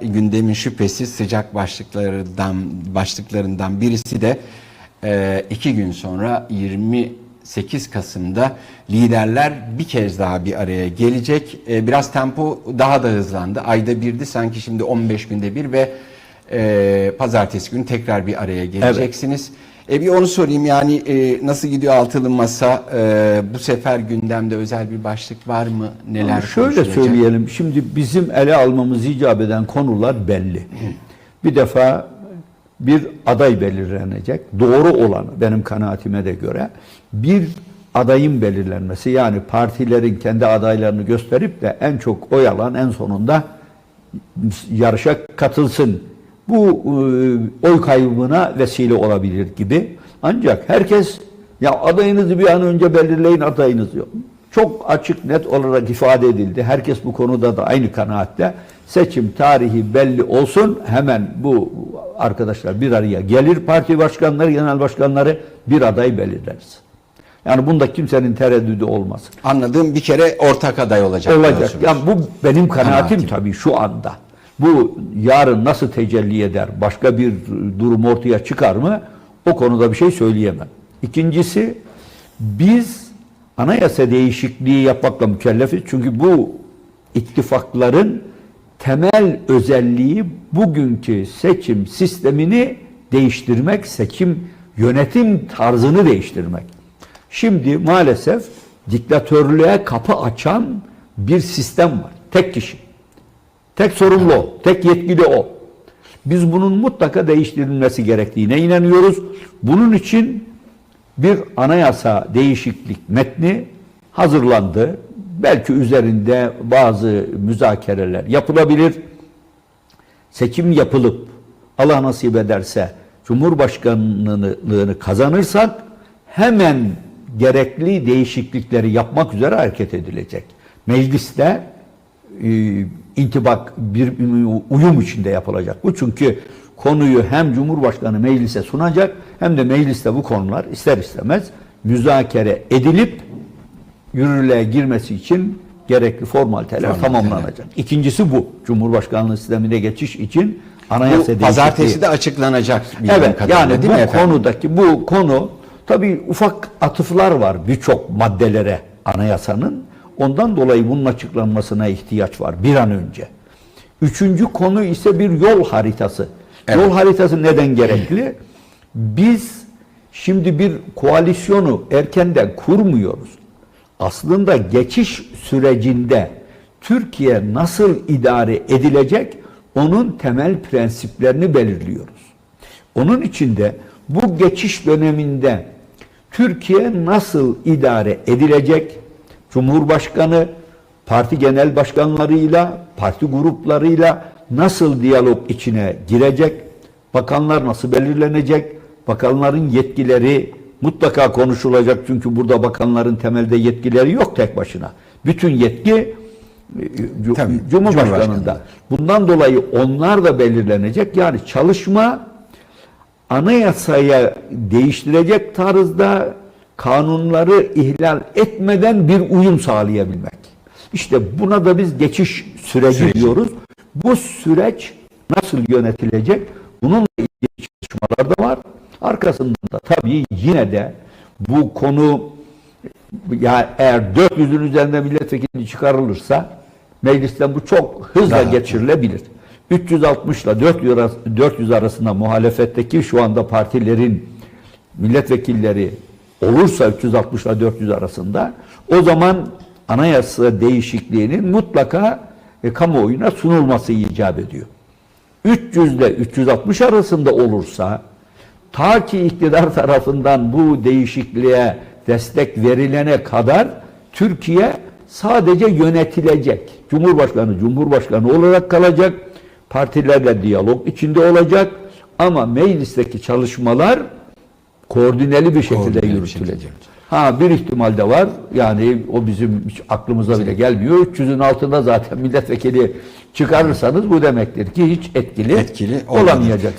gündemin şüphesiz sıcak başlıklarından başlıklarından birisi de e, iki gün sonra 28 Kasım'da liderler bir kez daha bir araya gelecek. E, biraz tempo daha da hızlandı. Ayda birdi sanki şimdi 15 günde bir ve e, pazartesi günü tekrar bir araya geleceksiniz. E bir onu sorayım yani e, nasıl gidiyor altılı masa? E, bu sefer gündemde özel bir başlık var mı? Neler Şöyle konuşulacak? söyleyelim. Şimdi bizim ele almamız icap eden konular belli. Bir defa bir aday belirlenecek. Doğru olanı benim kanaatime de göre bir adayın belirlenmesi yani partilerin kendi adaylarını gösterip de en çok oy alan en sonunda yarışa katılsın. Bu e, oy kaybına vesile olabilir gibi. Ancak herkes ya adayınızı bir an önce belirleyin adayınızı yok. Çok açık net olarak ifade edildi. Herkes bu konuda da aynı kanaatte. Seçim tarihi belli olsun. Hemen bu arkadaşlar bir araya gelir. Parti başkanları, genel başkanları bir aday belirleriz. Yani bunda kimsenin tereddüdü olmasın. Anladığım bir kere ortak aday olacak. Olacak. Yani bu benim kanaatim Kanaatim. tabii şu anda. Bu yarın nasıl tecelli eder? Başka bir durum ortaya çıkar mı? O konuda bir şey söyleyemem. İkincisi biz anayasa değişikliği yapmakla mükellefiz. Çünkü bu ittifakların temel özelliği bugünkü seçim sistemini değiştirmek, seçim yönetim tarzını değiştirmek. Şimdi maalesef diktatörlüğe kapı açan bir sistem var. Tek kişi. Tek sorumlu. Tek yetkili o. Biz bunun mutlaka değiştirilmesi gerektiğine inanıyoruz. Bunun için bir anayasa değişiklik metni hazırlandı. Belki üzerinde bazı müzakereler yapılabilir. Seçim yapılıp Allah nasip ederse Cumhurbaşkanlığını kazanırsak hemen gerekli değişiklikleri yapmak üzere hareket edilecek. Mecliste intibak bir uyum içinde yapılacak. Bu çünkü konuyu hem Cumhurbaşkanı meclise sunacak hem de mecliste bu konular ister istemez müzakere edilip yürürlüğe girmesi için gerekli formaliteler Formaliteler. tamamlanacak. İkincisi bu. Cumhurbaşkanlığı sistemine geçiş için anayasa Bu değişikliği. pazartesi de açıklanacak Evet kadarıyla yani değil bu mi efendim? konudaki bu konu tabii ufak atıflar var birçok maddelere anayasanın. Ondan dolayı bunun açıklanmasına ihtiyaç var bir an önce. Üçüncü konu ise bir yol haritası. Evet. Yol haritası neden gerekli? Biz şimdi bir koalisyonu erkenden kurmuyoruz. Aslında geçiş sürecinde Türkiye nasıl idare edilecek onun temel prensiplerini belirliyoruz. Onun için de bu geçiş döneminde Türkiye nasıl idare edilecek? Cumhurbaşkanı parti genel başkanlarıyla, parti gruplarıyla nasıl diyalog içine girecek? Bakanlar nasıl belirlenecek? Bakanların yetkileri mutlaka konuşulacak çünkü burada bakanların temelde yetkileri yok tek başına. Bütün yetki e, Tabii. Cumhurbaşkanı'nda. Bundan dolayı onlar da belirlenecek. Yani çalışma anayasaya değiştirecek tarzda kanunları ihlal etmeden bir uyum sağlayabilmek. İşte buna da biz geçiş süreci, Süreci. diyoruz. Bu süreç nasıl yönetilecek? Bununla ilgili çalışmalar da var. Arkasından da tabii yine de bu konu ya eğer 400'ün üzerinde milletvekili çıkarılırsa meclisten bu çok hızla Daha. geçirilebilir. 360 ile 400 arası- 400 arasında muhalefetteki şu anda partilerin milletvekilleri olursa 360 ile 400 arasında o zaman anayasa değişikliğinin mutlaka e, kamuoyuna sunulması icap ediyor. 300 ile 360 arasında olursa ta ki iktidar tarafından bu değişikliğe destek verilene kadar Türkiye sadece yönetilecek. Cumhurbaşkanı Cumhurbaşkanı olarak kalacak. Partilerle diyalog içinde olacak ama meclisteki çalışmalar koordineli bir şekilde Koordineli bir yürütülecek. şekilde. Ha bir ihtimal de var. Yani o bizim hiç aklımıza bile gelmiyor. 300'ün altında zaten milletvekili çıkarırsanız bu demektir ki hiç etkili, Etkili olamayacak.